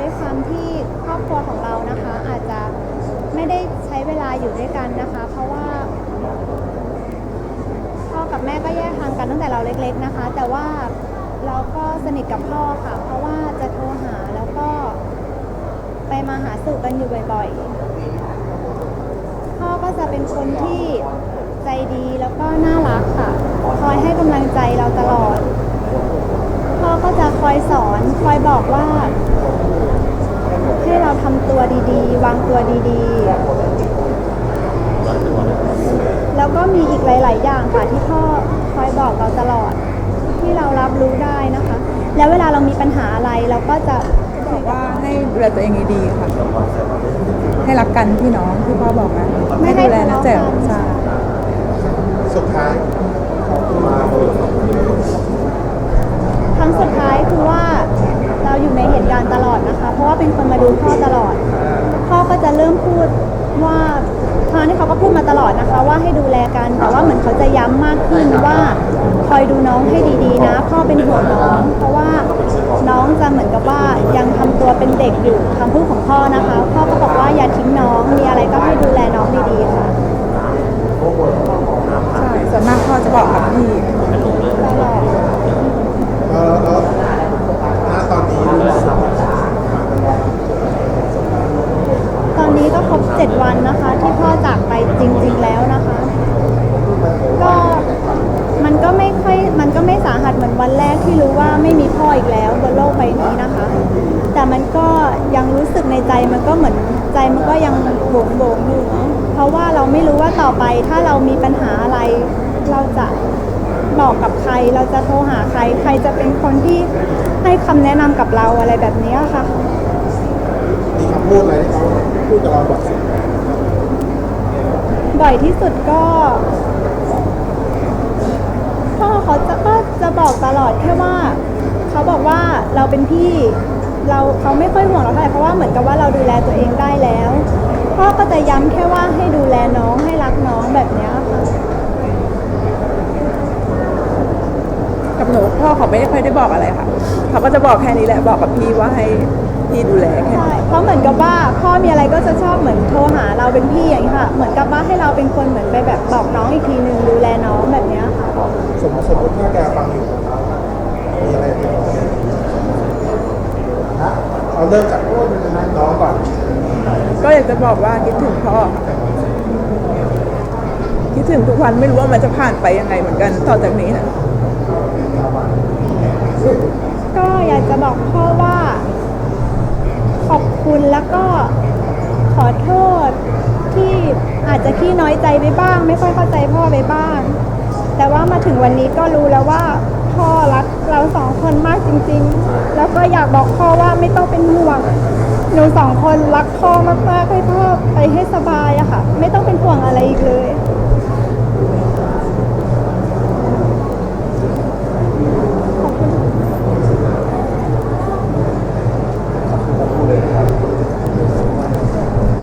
ด้วยความที่ครอบครัวของเรานะคะ อาจจะไม่ได้ใช้เวลาอยู่ด้วยกันนะคะ เพราะว่าพ่อกับแม่ก็แยกทางกันตั้งแต่เราเล็ก ๆนะคะ แต่ว่าเราก็สนิทกับพ่อค่ะ เพราะว่าจะโทรหาแล้วก็ ไปมาหาสู่กันอยู่บ่อยๆ พ่อก็จะเป็นคนที่ใจดีแล้วก็น่ารักค่ะ คอยให้กำลังใจเราตลอด พ่อก็จะคอยสอน คอยบอกว่าให้เรา ทำตัวดีๆ วางตัวดีๆ แล้วก็มีอีกหลาย ๆ อย่างค่ะที่พ่อคอยบอกเราตลอด ที่เรารับรู้ได้นะคะ แล้วเวลาเรามีปัญหาอะไรเราก็จะบอกว่าให้ดูแลตัวเองดีๆค่ะ ให้รักกันพี่น้องที่พ่อบอกนะไม่ให้ให้ดูแลนะทะเลาะแจ๋วกันใช่สุดท้ายมาครั้งสุดท้ายคือว่าเราอยู่ในเหตุการณ์ตลอดนะคะ เป็นคนมาดูพ่อตลอด พ่อก็จะเริ่มพูดว่าทางที่เขาก็พูดมาตลอดนะคะ ว่าให้ดูแลกัน แต่ว่าเหมือนเขาจะย้ำมากขึ้นว่าคอยดูน้องให้ดีๆนะ พ่อเป็นห่วงน้อง เพราะว่าน้องจะเหมือนกับว่ายังทำตัวเป็นเด็กอยู่คำพูดของพ่อนะคะ พ่อก็บอกว่าอย่าทิ้งน้องมีอะไรก็ เจ็ดวันนะคะ ที่พ่อจากไปจริง ๆ แล้วนะคะ ก็มันก็ไม่ค่อยมันก็ไม่สาหัสเหมือนวันแรกที่รู้ว่าไม่มีพ่ออีกแล้วบนโลกใบนี้นะคะ แต่มันก็ยังรู้สึกในใจมันก็เหมือนใจมันก็ยังโบงโบงอยู่เนาะเพราะว่าเราไม่รู้ว่าต่อไปถ้าเรามีปัญหาอะไร เราจะบอกกับใครเราจะโทรหาใคร ใครจะเป็นคนที่ให้คำแนะนำกับเราอะไรแบบนี้ค่ะ มีคำพูดอะไรที่เข พูดกับเราบ่อยสุดบ่อยที่สุดก็พ่อเขาจะก็จะบอกตลอดแค่ว่า เขาบอกว่าเราเป็นพี่ เราเขาไม่ค่อยห่วงเราเท่าไหร่เพราะว่าเหมือนกับว่าเราดูแลตัวเองได้แล้วพ่อก็จะย้ำแค่ว่าให้ดูแลน้องให้รักน้องแบบเนี้ยค่ะกับหนูพ่อเขาไม่ได้ค่อยได้บอกอะไรค่ะ เขาก็จะบอกแค่นี้แหละบอกกับพี่ว่าให้ พี่ดูแลแค่ใช่นี้เพราะเหมือนกับว่าพ่อมีอะไรก็จะชอบเหมือนโทรหาเราเป็นพี่อย่างนี้ยค่ะ เหมือนกับว่าให้เราเป็นคนเหมือนไปแบบบอกน้องอีกทีนึงดูแลน้องแบบเนี้ยค่ะ สมมติสมมติถ้าแกฟังอยู่มีอะไรที่บอกนะเอาเริ่มจากน้องก่อนก็อยากจะบอกว่าคิดถึงพ่อ คิดถึงทุกวันไม่รู้ว่ามันจะผ่านไปยังไงเหมือนกันต่อจากนี้นะ ก็อยากจะบอกพ่อว่าขอบคุณแล้ว ก็ขอโทษที่อาจจะขี้น้อยใจไปบ้าง ไม่ค่อยเข้าใจพ่อไปบ้าง แต่ว่ามาถึงวันนี้ก็รู้แล้วว่าพ่อรักเราสองคนมากจริง ๆ แล้วก็อยากบอกพ่อว่าไม่ต้องเป็นห่วงหนูสองคนรักพ่อมากๆให้พ่อไปให้สบายอะค่ะ ไม่ต้อง